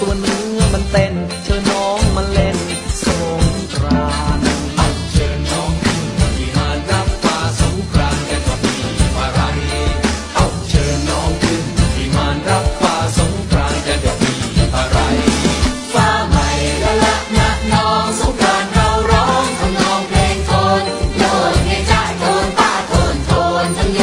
ตัวเนื้อมันเต้น เชิญน้องมาเล่นสงกรานต์เอาเชิญน้องขึ้นพิหารรับฟ้าสงกรานต์กันว่ามีอาไรเอาเชิญน้องขึ้นพิมารรับฟ้าสงกรานต์กันว่ามีอะไร ฟ้าใหม่ละละนักน้องสงกรานต์เราร้องทำนองเพลงทนโยนให้จ้โทนปาโทนโทนทั้งโย